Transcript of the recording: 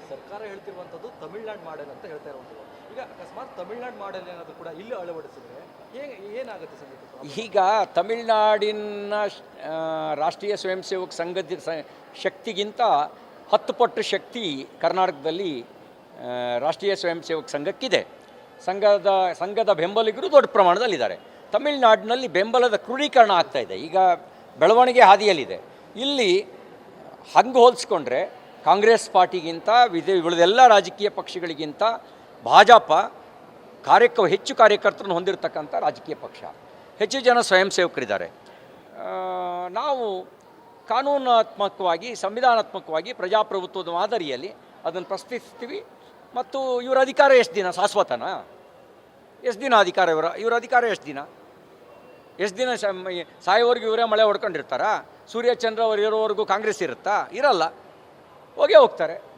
ಸರ್ಕಾರ ಹೇಳ್ತಿರುವಂಥದ್ದು ತಮಿಳ್ನಾಡು ಮಾಡೆಲ್ ಅಂತ ಹೇಳ್ತಾ ಇರುವಂಥದ್ದು ಈಗ ಅಕಸ್ಮಾತ್ ತಮಿಳ್ನಾಡು ಮಾಡೆಲ್ ಏನಾದರೂ ಕೂಡ ಇಲ್ಲಿ ಅಳವಡಿಸಿದ್ರೆ ಹೇಗೆ ಏನಾಗುತ್ತೆ ಸರಿ ಈಗ ತಮಿಳ್ನಾಡಿನ ರಾಷ್ಟ್ರೀಯ ಸ್ವಯಂ ಸೇವಕ ಸಂಘದ ಶಕ್ತಿಗಿಂತ ಹತ್ತು ಪಟ್ಟು ಶಕ್ತಿ ಕರ್ನಾಟಕದಲ್ಲಿ ರಾಷ್ಟ್ರೀಯ ಸ್ವಯಂ ಸೇವಕ ಸಂಘಕ್ಕಿದೆ. ಸಂಘದ ಸಂಘದ ಬೆಂಬಲಿಗರು ದೊಡ್ಡ ಪ್ರಮಾಣದಲ್ಲಿದ್ದಾರೆ. ತಮಿಳ್ನಾಡಿನಲ್ಲಿ ಬೆಂಬಲದ ಕ್ರೋಢೀಕರಣ ಆಗ್ತಾ ಇದೆ. ಈಗ ಬೆಳವಣಿಗೆ ಹಾದಿಯಲ್ಲಿದೆ. ಇಲ್ಲಿ ಹಂಗೆ ಹೋಲಿಸ್ಕೊಂಡ್ರೆ ಕಾಂಗ್ರೆಸ್ ಪಾರ್ಟಿಗಿಂತ ವಿಧ ಉಳಿದೆಲ್ಲ ರಾಜಕೀಯ ಪಕ್ಷಗಳಿಗಿಂತ ಭಾಜಪ ಕಾರ್ಯಕ, ಹೆಚ್ಚು ಕಾರ್ಯಕರ್ತರನ್ನು ಹೊಂದಿರತಕ್ಕಂಥ ರಾಜಕೀಯ ಪಕ್ಷ. ಹೆಚ್ಚು ಜನ ಸ್ವಯಂ ಸೇವಕರಿದ್ದಾರೆ. ನಾವು ಕಾನೂನಾತ್ಮಕವಾಗಿ, ಸಂವಿಧಾನಾತ್ಮಕವಾಗಿ ಪ್ರಜಾಪ್ರಭುತ್ವದ ಮಾದರಿಯಲ್ಲಿ ಅದನ್ನು ಪ್ರಶ್ನಿಸ್ತೀವಿ. ಮತ್ತು ಇವರ ಅಧಿಕಾರ ಎಷ್ಟು ದಿನ? ಶಾಶ್ವತನ? ಎಷ್ಟು ದಿನ ಅಧಿಕಾರ ಇವರ? ಇವರ ಅಧಿಕಾರ ಎಷ್ಟು ದಿನ? ಎಷ್ಟು ದಿನ ಸಾಯೋವರೆಗೂ ಇವರೇ ಮಳೆ ಹೊಡ್ಕೊಂಡಿರ್ತಾರಾ? ಸೂರ್ಯಚಂದ್ರ ಅವರು ಇರೋವರೆಗೂ ಕಾಂಗ್ರೆಸ್ ಇರುತ್ತಾ? ಇರಲ್ಲ. ಹೋಗೇ ಹೋಗ್ತಾರೆ.